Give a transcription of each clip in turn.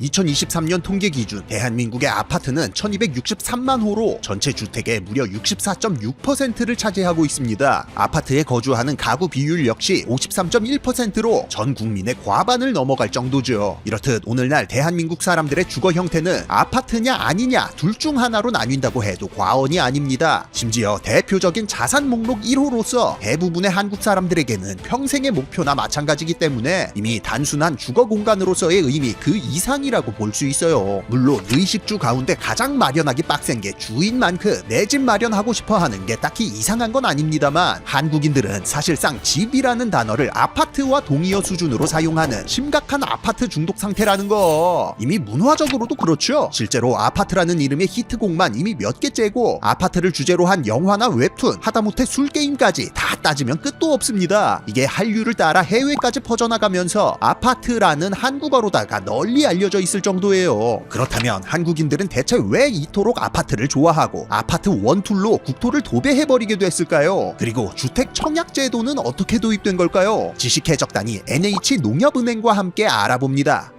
2023년 통계 기준 대한민국의 아파트는 1263만 호로 전체 주택의 무려 64.6%를 차지하고 있습니다. 아파트에 거주하는 가구 비율 역시 53.1%로 전 국민의 과반을 넘어갈 정도죠. 이렇듯 오늘날 대한민국 사람들의 주거 형태는 아파트냐 아니냐 둘 중 하나로 나뉜다고 해도 과언이 아닙니다. 심지어 대표적인 자산 목록 1호로서 대부분의 한국 사람들에게는 평생의 목표나 마찬가지기 때문에 이미 단순한 주거 공간으로서의 의미 그 이상이 라고 볼 수 있어요. 물론 의식주 가운데 가장 마련하기 빡센 게 주인만큼 내 집 마련하고 싶어 하는 게 딱히 이상한 건 아닙니다만 한국인들은 사실상 집이라는 단어를 아파트와 동의어 수준으로 사용하는 심각한 아파트 중독 상태라는 거 이미 문화적으로도 그렇죠. 실제로 아파트라는 이름의 히트곡만 이미 몇 개째고 아파트를 주제로 한 영화나 웹툰 하다못해 술게임까지 다 따지면 끝도 없습니다. 이게 한류를 따라 해외까지 퍼져나가면서 아파트라는 한국어로다가 널리 알려져 있을 정도예요. 그렇다면 한국인들은 대체 왜 이토록 아파트를 좋아하고 아파트 원툴로 국토를 도배해버리게 됐을까요? 그리고 주택 청약 제도는 어떻게 도입된 걸까요? 지식해적단이 NH 농협은행과 함께 알아봅니다.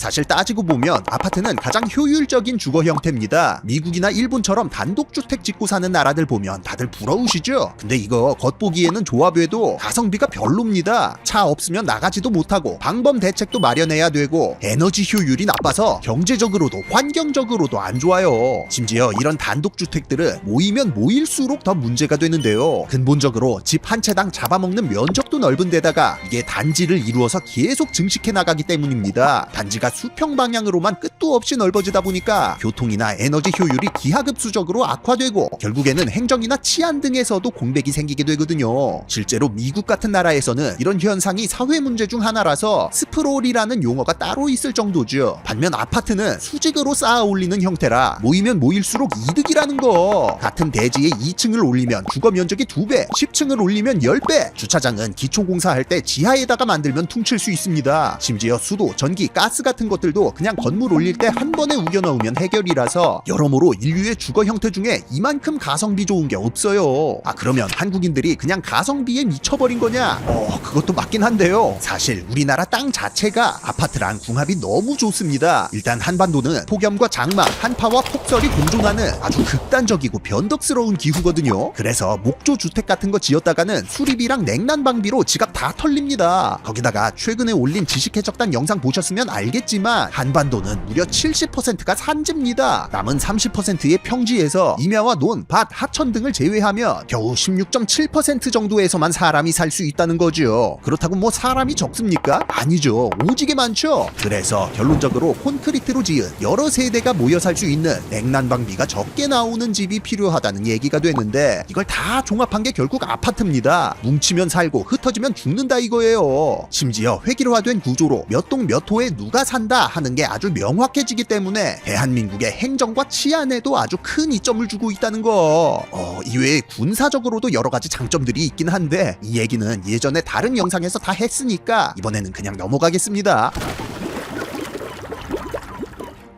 사실 따지고 보면 아파트는 가장 효율적인 주거 형태입니다. 미국이나 일본처럼 단독주택 짓고 사는 나라들 보면 다들 부러우시죠? 근데 이거 겉보기에는 조합에도 가성비가 별로입니다. 차 없으면 나가지도 못하고 방범 대책도 마련해야 되고 에너지 효율이 나빠서 경제적으로도 환경적으로도 안 좋아요. 심지어 이런 단독주택들은 모이면 모일수록 더 문제가 되는데요. 근본적으로 집 한 채당 잡아먹는 면적도 넓은 데다가 이게 단지를 이루어서 계속 증식해 나가기 때문입니다. 단지가 수평 방향으로만 끝도 없이 넓어지다 보니까 교통이나 에너지 효율이 기하급수적으로 악화되고 결국에는 행정이나 치안 등에서도 공백이 생기게 되거든요. 실제로 미국 같은 나라에서는 이런 현상이 사회 문제 중 하나라서 스프롤이라는 용어가 따로 있을 정도죠. 반면 아파트는 수직으로 쌓아 올리는 형태라 모이면 모일수록 이득이라는 거. 같은 대지에 2층을 올리면 주거 면적이 2배, 10층을 올리면 10배. 주차장은 기초공사할 때 지하에다가 만들면 퉁칠 수 있습니다. 심지어 수도, 전기, 가스 같은 것들도 그냥 건물 올릴 때 한 번에 우겨 넣으면 해결이라서 여러모로 인류의 주거 형태 중에 이만큼 가성비 좋은 게 없어요. 아 그러면 한국인들이 그냥 가성비에 미쳐버린 거냐? 어 그것도 맞긴 한데요. 사실 우리나라 땅 자체가 아파트랑 궁합이 너무 좋습니다. 일단 한반도는 폭염과 장마, 한파와 폭설이 공존하는 아주 극단적이고 변덕스러운 기후거든요. 그래서 목조 주택 같은 거 지었다가는 수리비랑 냉난방비로 지갑 다 털립니다. 거기다가 최근에 올린 지식해적단 영상 보셨으면 알겠 지만 한반도는 무려 70%가 산지입니다. 남은 30%의 평지에서 임야와 논, 밭, 하천 등을 제외하면 겨우 16.7% 정도에서만 사람이 살 수 있다는 거죠. 그렇다고 뭐 사람이 적습니까? 아니죠. 오지게 많죠. 그래서 결론적으로 콘크리트로 지은 여러 세대가 모여 살 수 있는 냉난방비가 적게 나오는 집이 필요하다는 얘기가 되는데 이걸 다 종합한 게 결국 아파트입니다. 뭉치면 살고 흩어지면 죽는다 이거예요. 심지어 획일화된 구조로 몇 동 몇 호에 누가 산다 하는 게 아주 명확해지기 때문에 대한민국의 행정과 치안에도 아주 큰 이점을 주고 있다는 거. 어, 이외에 군사적으로도 여러 가지 장점들이 있긴 한데 이 얘기는 예전에 다른 영상에서 다 했으니까 이번에는 그냥 넘어가겠습니다.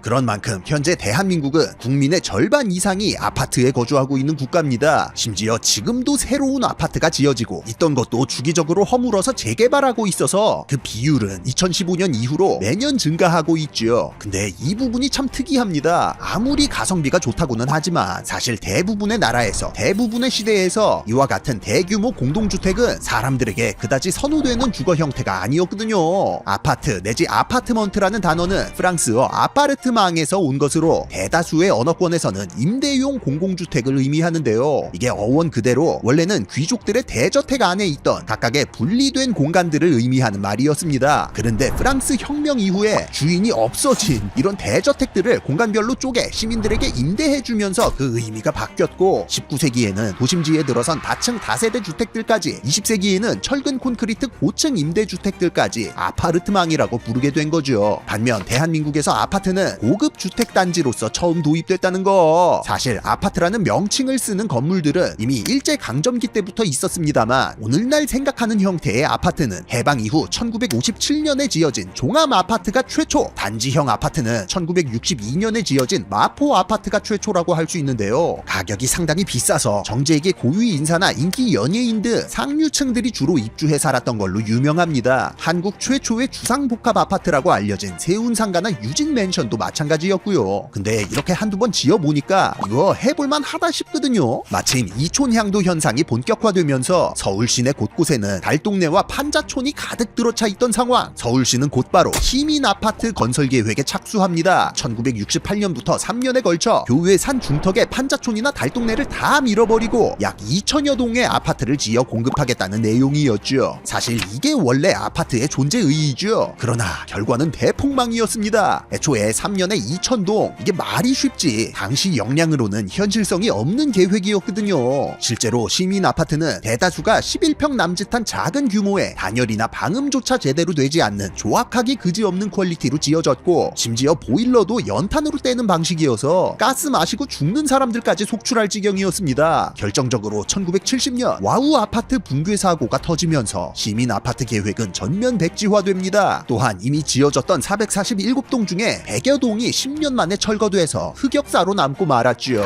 그런 만큼 현재 대한민국은 국민의 절반 이상이 아파트에 거주하고 있는 국가입니다. 심지어 지금도 새로운 아파트가 지어지고 있던 것도 주기적으로 허물어서 재개발하고 있어서 그 비율은 2015년 이후로 매년 증가하고 있죠. 근데 이 부분이 참 특이합니다. 아무리 가성비가 좋다고는 하지만 사실 대부분의 나라에서 대부분의 시대에서 이와 같은 대규모 공동주택은 사람들에게 그다지 선호되는 주거 형태가 아니었거든요. 아파트 내지 아파트먼트라는 단어는 프랑스어 아파르트 망에서 온 것으로 대다수의 언어권에서는 임대용 공공주택을 의미하는데요. 이게 어원 그대로 원래는 귀족들의 대저택 안에 있던 각각의 분리된 공간들을 의미하는 말이었습니다. 그런데 프랑스 혁명 이후에 주인이 없어진 이런 대저택들을 공간별로 쪼개 시민들에게 임대해주면서 그 의미가 바뀌었고 19세기에는 도심지에 들어선 다층 다세대 주택들까지 20세기에는 철근 콘크리트 고층 임대주택들까지 아파르트망이라고 부르게 된 거죠. 반면 대한민국에서 아파트는 고급 주택 단지로서 처음 도입됐다는 거. 사실 아파트라는 명칭을 쓰는 건물들은 이미 일제 강점기 때부터 있었습니다만 오늘날 생각하는 형태의 아파트는 해방 이후 1957년에 지어진 종합 아파트가 최초, 단지형 아파트는 1962년에 지어진 마포 아파트가 최초라고 할 수 있는데요. 가격이 상당히 비싸서 정재에게 고위 인사나 인기 연예인 등 상류층들이 주로 입주해 살았던 걸로 유명합니다. 한국 최초의 주상복합 아파트라고 알려진 세운상가나 유진 맨션도 마찬가지 였고요. 근데 이렇게 한두 번 지어보니까 이거 해볼만 하다 싶거든요. 마침 이촌향도 현상이 본격화되면서 서울 시내 곳곳에는 달동네와 판자촌이 가득 들어차 있던 상황. 서울시는 곧바로 시민 아파트 건설 계획에 착수합니다. 1968년부터 3년에 걸쳐 교외 산 중턱에 판자촌이나 달동네를 다 밀어버리고 약 2천여 동의 아파트를 지어 공급하겠다는 내용이었죠. 사실 이게 원래 아파트의 존재 의의죠. 그러나 결과는 대폭망이었습니다. 애초에 3년 에 2천동 이게 말이 쉽지 당시 역량으로는 현실성이 없는 계획이었거든요. 실제로 시민 아파트는 대다수가 11평 남짓한 작은 규모의 단열이나 방음조차 제대로 되지 않는 조악하기 그지없는 퀄리티로 지어졌고 심지어 보일러도 연탄으로 떼는 방식이어서 가스 마시고 죽는 사람들까지 속출할 지경이었습니다. 결정적으로 1970년 와우 아파트 붕괴 사고가 터지면서 시민 아파트 계획은 전면 백지화됩니다. 또한 이미 지어졌던 447동 중에 100여 동이 10년 만에 철거돼서 흑역사로 남고 말았지요.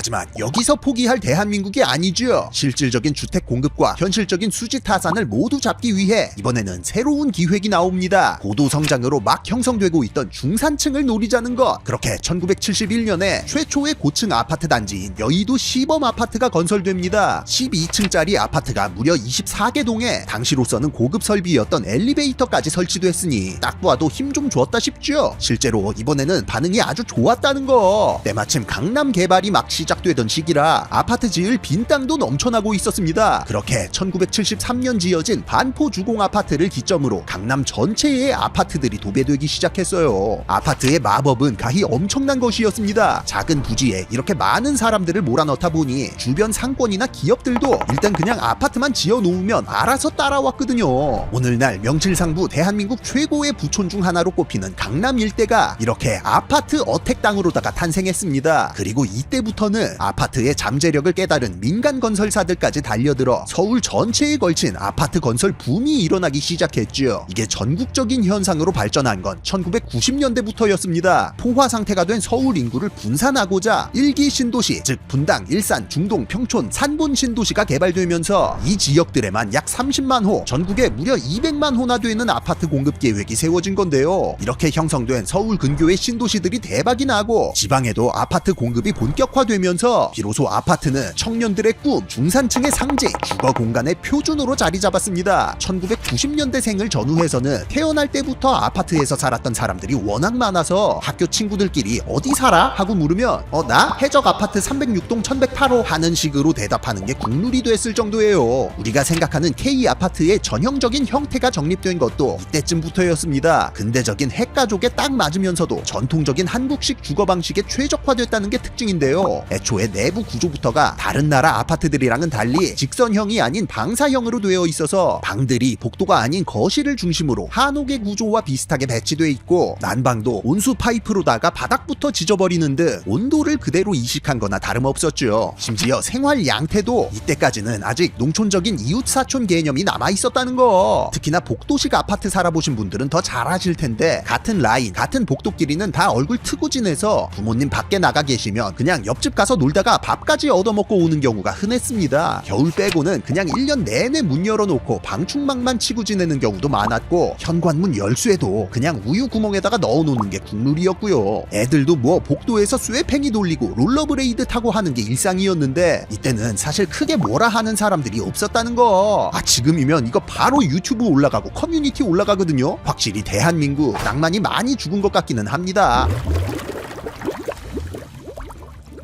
하지만 여기서 포기할 대한민국이 아니죠. 실질적인 주택 공급과 현실적인 수지 타산을 모두 잡기 위해 이번에는 새로운 기획이 나옵니다. 고도 성장으로 막 형성되고 있던 중산층을 노리자는 것. 그렇게 1971년에 최초의 고층 아파트 단지인 여의도 시범 아파트가 건설됩니다. 12층짜리 아파트가 무려 24개 동에 당시로서는 고급 설비였던 엘리베이터까지 설치됐으니 딱 봐도 힘 좀 줬다 싶죠. 실제로 이번에는 반응이 아주 좋았다는 거. 때마침 강남 개발이 막 시작 되던 시기라 아파트 지을 빈 땅도 넘쳐나고 있었습니다. 그렇게 1973년 지어진 반포 주공 아파트를 기점으로 강남 전체의 아파트들이 도배되기 시작했어요. 아파트의 마법은 가히 엄청난 것이었습니다. 작은 부지에 이렇게 많은 사람들을 몰아넣다 보니 주변 상권이나 기업들도 일단 그냥 아파트만 지어 놓으면 알아서 따라왔거든요. 오늘날 명실상부 대한민국 최고의 부촌 중 하나로 꼽히는 강남 일대가 이렇게 아파트 어택 땅으로다가 탄생했습니다. 그리고 이때부터 는 아파트의 잠재력을 깨달은 민간 건설사들까지 달려들어 서울 전체에 걸친 아파트 건설 붐이 일어나기 시작했죠. 이게 전국적인 현상으로 발전한 건 1990년대부터였습니다. 포화 상태가 된 서울 인구를 분산하고자 일기 신도시, 즉 분당, 일산, 중동, 평촌, 산본 신도시가 개발되면서 이 지역들에만 약 30만 호, 전국에 무려 200만 호나 되는 아파트 공급 계획이 세워진 건데요. 이렇게 형성된 서울 근교의 신도시들이 대박이 나고 지방에도 아파트 공급이 본격화 되면서 비로소 아파트는 청년들의 꿈, 중산층의 상징, 주거 공간의 표준으로 자리 잡았습니다. 1990년대생을 전후해서는 태어날 때부터 아파트에서 살았던 사람들이 워낙 많아서 학교 친구들끼리 어디 살아? 하고 물으면 어 나 해적 아파트 306동 1108호 하는 식으로 대답하는 게 국룰이 됐을 정도예요. 우리가 생각하는 K 아파트의 전형적인 형태가 정립된 것도 이때쯤부터였습니다. 근대적인 핵가족에 딱 맞으면서도 전통적인 한국식 주거 방식에 최적화됐다는 게 특징인데요. 애초에 내부 구조부터가 다른 나라 아파트들이랑은 달리 직선형이 아닌 방사형으로 되어 있어서 방들이 복도가 아닌 거실을 중심으로 한옥의 구조와 비슷하게 배치돼 있고 난방도 온수 파이프로다가 바닥부터 지져버리는 듯 온도를 그대로 이식한 거나 다름없었죠. 심지어 생활 양태도 이때까지는 아직 농촌적인 이웃 사촌 개념이 남아 있었다는 거. 특히나 복도식 아파트 살아보신 분들은 더 잘 아실 텐데 같은 라인, 같은 복도끼리는 다 얼굴 트고 지내서 부모님 밖에 나가 계시면 그냥 옆집 가서 놀다가 밥까지 얻어먹고 오는 경우가 흔했습니다. 겨울 빼고는 그냥 1년 내내 문 열어놓고 방충망만 치고 지내는 경우도 많았고 현관문 열쇠도 그냥 우유 구멍에다가 넣어놓는 게 국룰이었고요. 애들도 뭐 복도에서 쇠팽이 돌리고 롤러브레이드 타고 하는 게 일상이었는데 이때는 사실 크게 뭐라 하는 사람들이 없었다는 거. 아 지금이면 이거 바로 유튜브 올라가고 커뮤니티 올라가거든요. 확실히 대한민국 낭만이 많이 죽은 것 같기는 합니다.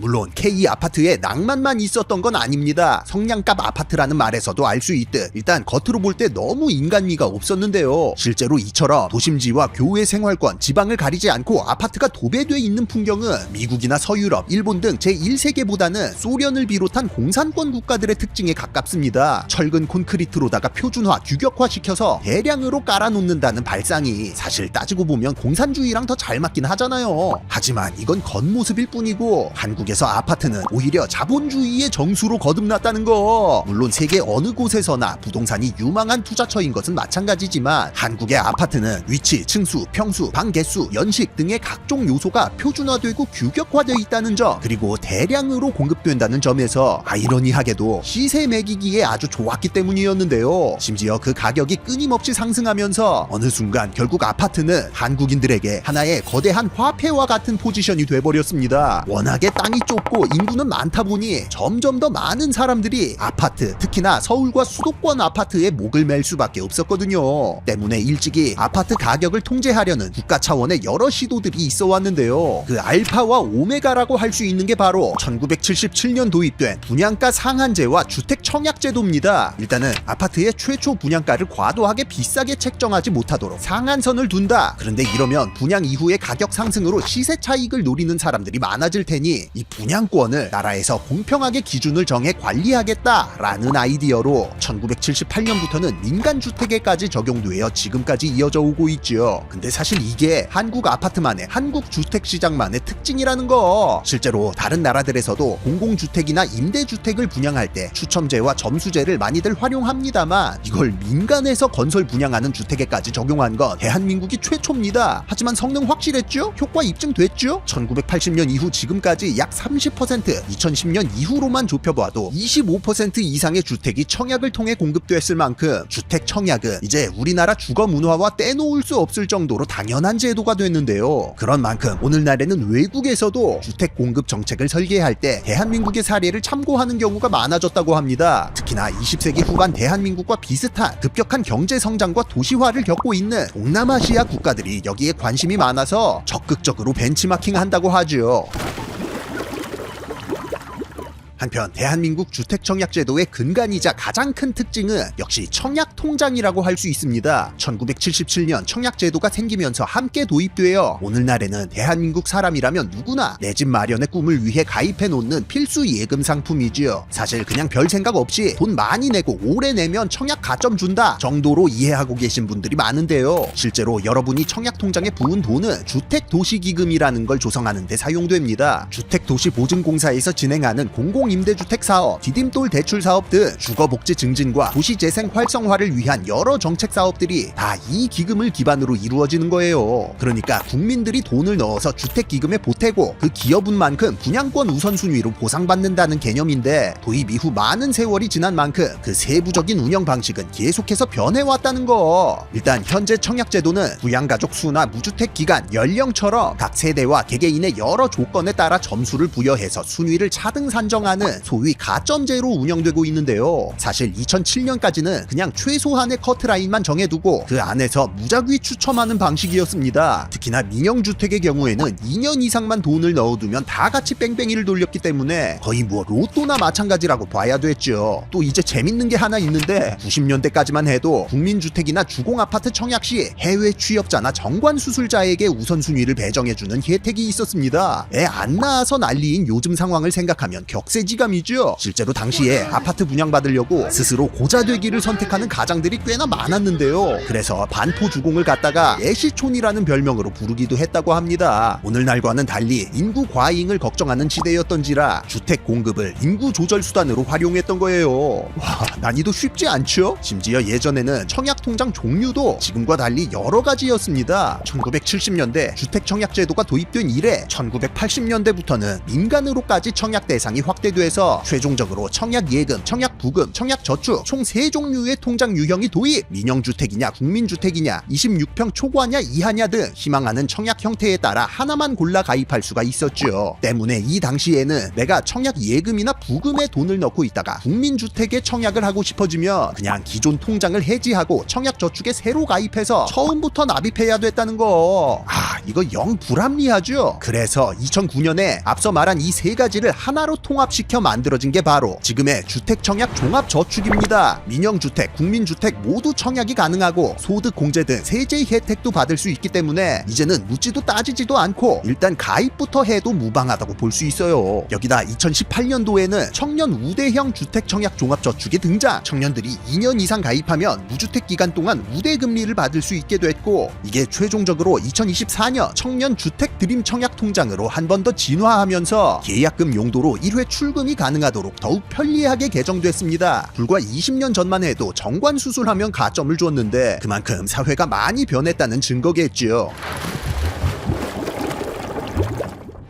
물론 K 아파트에 낭만만 있었던 건 아닙니다. 성냥갑 아파트라는 말에서도 알 수 있듯 일단 겉으로 볼 때 너무 인간미가 없었는데요. 실제로 이처럼 도심지와 교외 생활권, 지방을 가리지 않고 아파트가 도배돼 있는 풍경은 미국이나 서유럽, 일본 등 제1세계보다는 소련을 비롯한 공산권 국가들의 특징에 가깝습니다. 철근 콘크리트로다가 표준화, 규격화시켜서 대량으로 깔아놓는다는 발상이 사실 따지고 보면 공산주의랑 더 잘 맞긴 하잖아요. 하지만 이건 겉모습일 뿐이고 한국 에서 아파트는 오히려 자본주의의 정수로 거듭났다는 거. 물론 세계 어느 곳에서나 부동산이 유망한 투자처인 것은 마찬가지지만 한국의 아파트는 위치, 층수, 평수, 방 개수, 연식 등의 각종 요소가 표준화되고 규격화되어 있다는 점 그리고 대량으로 공급된다는 점에서 아이러니하게도 시세 매기기에 아주 좋았기 때문이었는데요. 심지어 그 가격이 끊임없이 상승하면서 어느 순간 결국 아파트는 한국인들에게 하나의 거대한 화폐와 같은 포지션이 돼버렸습니다. 워낙에 땅이 좁고 인구는 많다 보니 점점 더 많은 사람들이 아파트, 특히나 서울과 수도권 아파트에 목을 맬 수밖에 없었거든요. 때문에 일찍이 아파트 가격을 통제하려는 국가 차원의 여러 시도들이 있어 왔는데요. 그 알파와 오메가라고 할 수 있는 게 바로 1977년 도입된 분양가 상한제와 주택 청약 제도입니다. 일단은 아파트의 최초 분양가를 과도하게 비싸게 책정하지 못하도록 상한선을 둔다. 그런데 이러면 분양 이후의 가격 상승으로 시세 차익을 노리는 사람들이 많아질 테니 이 분양권을 나라에서 공평하게 기준을 정해 관리하겠다라는 아이디어로 1978년부터는 민간 주택에까지 적용되어 지금까지 이어져 오고 있죠. 근데 사실 이게 한국 아파트만의 한국 주택 시장만의 특징이라는 거. 실제로 다른 나라들에서도 공공주택이나 임대주택을 분양할 때 추첨제와 점수제를 많이들 활용합니다만 이걸 민간에서 건설 분양하는 주택에까지 적용한 건 대한민국이 최초입니다. 하지만 성능 확실했죠? 효과 입증됐죠? 1980년 이후 지금까지 약 30%, 2010년 이후로만 좁혀봐도 25% 이상의 주택이 청약을 통해 공급됐을 만큼 주택 청약은 이제 우리나라 주거 문화와 떼놓을 수 없을 정도로 당연한 제도가 됐는데요. 그런 만큼 오늘날에는 외국에서도 주택 공급 정책을 설계할 때 대한민국의 사례를 참고하는 경우가 많아졌다고 합니다. 특히나 20세기 후반 대한민국과 비슷한 급격한 경제 성장과 도시화를 겪고 있는 동남아시아 국가들이 여기에 관심이 많아서 적극적으로 벤치마킹 한다고 하죠. 한편 대한민국 주택청약제도의 근간이자 가장 큰 특징은 역시 청약통장이라고 할 수 있습니다. 1977년 청약제도가 생기면서 함께 도입되어 오늘날에는 대한민국 사람이라면 누구나 내 집 마련의 꿈을 위해 가입해 놓는 필수 예금 상품이지요. 사실 그냥 별 생각 없이 돈 많이 내고 오래 내면 청약 가점 준다 정도로 이해하고 계신 분들이 많은데요. 실제로 여러분이 청약통장에 부은 돈은 주택도시기금이라는 걸 조성하는 데 사용됩니다. 주택도시보증공사에서 진행하는 공공 임대주택 사업, 디딤돌 대출 사업 등 주거복지 증진과 도시재생 활성화를 위한 여러 정책 사업들이 다 이 기금을 기반으로 이루어지는 거예요. 그러니까 국민들이 돈을 넣어서 주택 기금에 보태고 그 기여분만큼 분양권 우선순위로 보상받는다는 개념인데 도입 이후 많은 세월이 지난 만큼 그 세부적인 운영 방식은 계속해서 변해왔다는 거. 일단 현재 청약제도는 부양가족 수나 무주택 기간, 연령처럼 각 세대와 개개인의 여러 조건에 따라 점수를 부여해서 순위를 차등 산정하는 소위 가점제로 운영되고 있는데요. 사실 2007년까지는 그냥 최소한의 커트라인만 정해두고 그 안에서 무작위 추첨하는 방식이었습니다. 특히나 민영주택의 경우에는 2년 이상만 돈을 넣어두면 다 같이 뺑뺑이를 돌렸기 때문에 거의 뭐 로또나 마찬가지라고 봐야 됐죠. 또 이제 재밌는 게 하나 있는데 90년대까지만 해도 국민주택이나 주공아파트 청약 시 해외 취업자나 정관 수술자에게 우선순위를 배정해주는 혜택이 있었습니다. 애 안 낳아서 난리인 요즘 상황을 생각하면 격세 지감이죠. 실제로 당시에 아파트 분양받으려고 스스로 고자 되기를 선택하는 가장들이 꽤나 많았는데요. 그래서 반포 주공을 갖다가 예시촌이라는 별명으로 부르기도 했다고 합니다. 오늘날과는 달리 인구 과잉을 걱정하는 시대였던지라 주택 공급을 인구 조절 수단으로 활용했던 거예요. 와, 난이도 쉽지 않죠? 심지어 예전에는 청약 통장 종류도 지금과 달리 여러 가지였습니다. 1970년대 주택 청약 제도가 도입된 이래 1980년대부터는 민간으로까지 청약 대상이 확대 돼서 최종적으로 청약 예금, 청약 부금, 청약 저축 총 세 종류의 통장 유형이 도입. 민영주택이냐 국민주택이냐 26평 초과냐 이하냐 등 희망하는 청약 형태에 따라 하나만 골라 가입할 수가 있었죠. 때문에 이 당시에는 내가 청약 예금이나 부금에 돈을 넣고 있다가 국민주택에 청약을 하고 싶어지면 그냥 기존 통장을 해지하고 청약 저축에 새로 가입해서 처음부터 납입해야 됐다는 거. 아 이거 영 불합리하죠. 그래서 2009년에 앞서 말한 이 세 가지를 하나로 통합시켜 만들어진 게 바로 지금의 주택 청약 종합 저축입니다. 민영주택, 국민주택 모두 청약이 가능하고 소득 공제 등 세제 혜택도 받을 수 있기 때문에 이제는 묻지도 따지지도 않고 일단 가입부터 해도 무방하다고 볼 수 있어요. 여기다 2018년도에는 청년 우대형 주택 청약 종합 저축이 등장. 청년들이 2년 이상 가입하면 무주택 기간 동안 우대 금리를 받을 수 있게 됐고 이게 최종적으로 2024년 청년 주택 드림 청약 통장으로 한 번 더 진화하면서 계약금 용도로 1회 출금이 가능하도록 더욱 편리하게 개정됐습니다. 불과 20년 전만 해도 정관 수술하면 가점을 줬는데 그만큼 사회가 많이 변했다는 증거겠지요.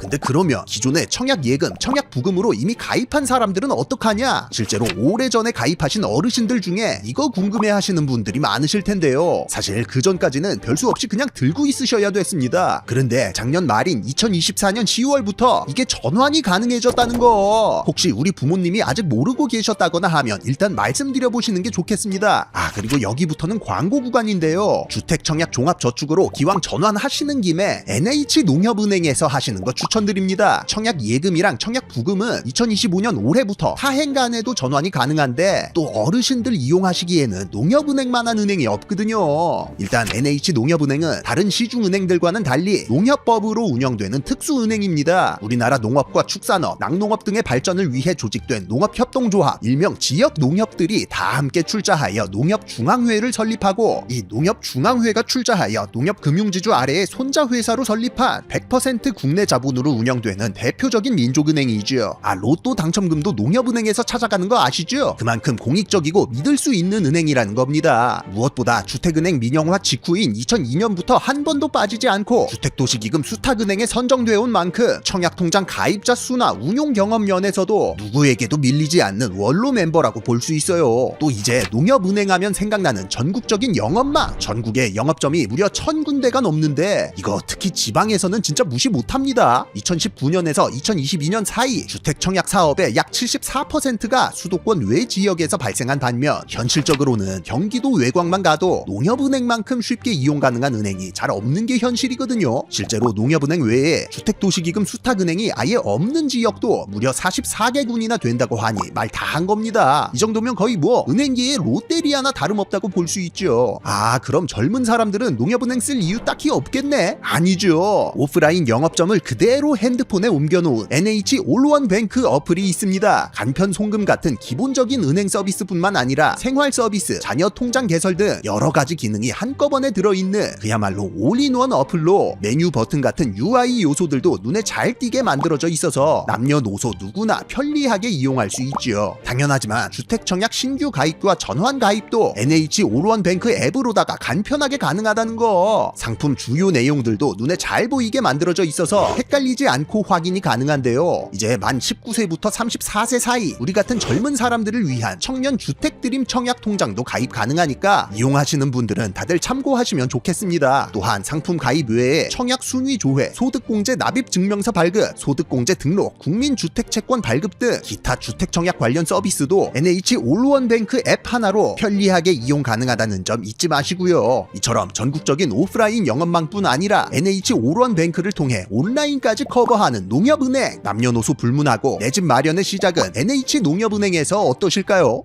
근데 그러면 기존의 청약 예금, 청약 부금으로 이미 가입한 사람들은 어떡하냐? 실제로 오래전에 가입하신 어르신들 중에 이거 궁금해 하시는 분들이 많으실 텐데요. 사실 그 전까지는 별수 없이 그냥 들고 있으셔야 됐습니다. 그런데 작년 말인 2024년 10월부터 이게 전환이 가능해졌다는 거. 혹시 우리 부모님이 아직 모르고 계셨다거나 하면 일단 말씀드려 보시는 게 좋겠습니다. 아, 그리고 여기부터는 광고 구간인데요. 주택 청약 종합 저축으로 기왕 전환하시는 김에 NH 농협은행에서 하시는 거 추천 드립니다. 청약 예금이랑 청약 부금은 2025년 올해부터 타행 간에도 전환이 가능한데 또 어르신들 이용하시기에는 농협은행만한 은행이 없거든요. 일단 NH 농협은행은 다른 시중은행들과는 달리 농협법으로 운영되는 특수은행입니다. 우리나라 농업과 축산업, 낙농업 등의 발전을 위해 조직된 농업협동조합, 일명 지역 농협들이 다 함께 출자하여 농협중앙회를 설립하고 이 농협중앙회가 출자하여 농협금융지주 아래의 손자회사로 설립한 100% 국내 자본으로 운영되는 대표적인 민족은행이죠. 아 로또 당첨금도 농협은행에서 찾아가는 거 아시죠? 그만큼 공익적이고 믿을 수 있는 은행이라는 겁니다. 무엇보다 주택은행 민영화 직후인 2002년부터 한 번도 빠지지 않고 주택도시기금 수탁은행에 선정되어 온 만큼 청약통장 가입자 수나 운용 경험 면에서도 누구에게도 밀리지 않는 원로 멤버라고 볼 수 있어요. 또 이제 농협은행 하면 생각나는 전국적인 영업망 전국에 영업점이 무려 천 군데가 넘는데 이거 특히 지방에서는 진짜 무시 못합니다. 2019년에서 2022년 사이 주택 청약 사업의 약 74%가 수도권 외 지역에서 발생한 반면 현실적으로는 경기도 외곽만 가도 농협은행만큼 쉽게 이용 가능한 은행이 잘 없는 게 현실이거든요. 실제로 농협은행 외에 주택도시기금 수탁은행이 아예 없는 지역도 무려 44개군이나 된다고 하니 말 다 한 겁니다. 이 정도면 거의 뭐 은행계의 롯데리아나 다름없다고 볼 수 있죠. 아 그럼 젊은 사람들은 농협은행 쓸 이유 딱히 없겠네? 아니죠. 오프라인 영업점을 그대로 핸드폰에 옮겨놓은 NH 올원 뱅크 어플이 있습니다. 간편 송금 같은 기본적인 은행 서비스뿐만 아니라 생활 서비스, 자녀 통장 개설 등 여러 가지 기능이 한꺼번에 들어있는 그야말로 올인원 어플로 메뉴 버튼 같은 UI 요소들도 눈에 잘 띄게 만들어져 있어서 남녀노소 누구나 편리하게 이용할 수 있지요. 당연하지만 주택 청약 신규 가입과 전환 가입도 NH 올원 뱅크 앱으로다가 간편하게 가능하다는 거. 상품 주요 내용들도 눈에 잘 보이게 만들어져 있어서 헷갈리지 않고 확인이 가능한데요. 이제 만 19세부터 34세 사이 우리 같은 젊은 사람들을 위한 청년 주택 드림 청약 통장도 가입 가능하니까 이용하시는 분들은 다들 참고하시면 좋겠습니다. 또한 상품 가입 외에 청약 순위 조회, 소득공제 납입 증명서 발급, 소득공제 등록, 국민주택채권 발급 등 기타 주택 청약 관련 서비스도 NH 올원뱅크 앱 하나로 편리하게 이용 가능하다는 점 잊지 마시고요. 이처럼 전국적인 오프라인 영업망뿐 아니라 NH 올원뱅크를 통해 온라인까지 커버하는 농협은행 남녀노소 불문하고 내 집 마련의 시작은 NH 농협은행에서 어떠실까요?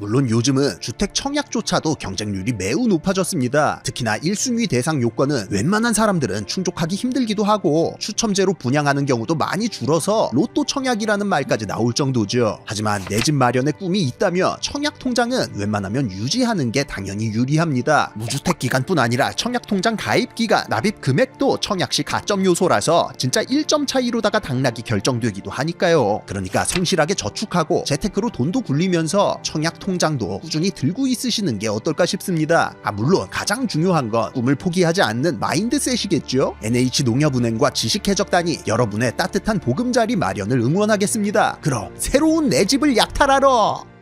물론 요즘은 주택 청약조차도 경쟁률이 매우 높아졌습니다. 특히나 1순위 대상 요건은 웬만한 사람들은 충족하기 힘들기도 하고 추첨제로 분양하는 경우도 많이 줄어서 로또 청약이라는 말까지 나올 정도죠. 하지만 내 집 마련의 꿈이 있다면 청약 통장은 웬만하면 유지하는 게 당연히 유리합니다. 무주택 기간뿐 아니라 청약 통장 가입 기간, 납입 금액도 청약 시 가점 요소라서 진짜 1점 차이로다가 당락이 결정되기도 하니까요. 그러니까 성실하게 저축하고 재테크로 돈도 굴리면서 청약 통장도 꾸준히 들고 있으시는 게 어떨까 싶습니다. 아 물론 가장 중요한 건 꿈을 포기하지 않는 마인드셋이겠죠. NH 농협은행과 지식해적단이 여러분의 따뜻한 보금자리 마련을 응원하겠습니다. 그럼 새로운 내 집을 약탈하러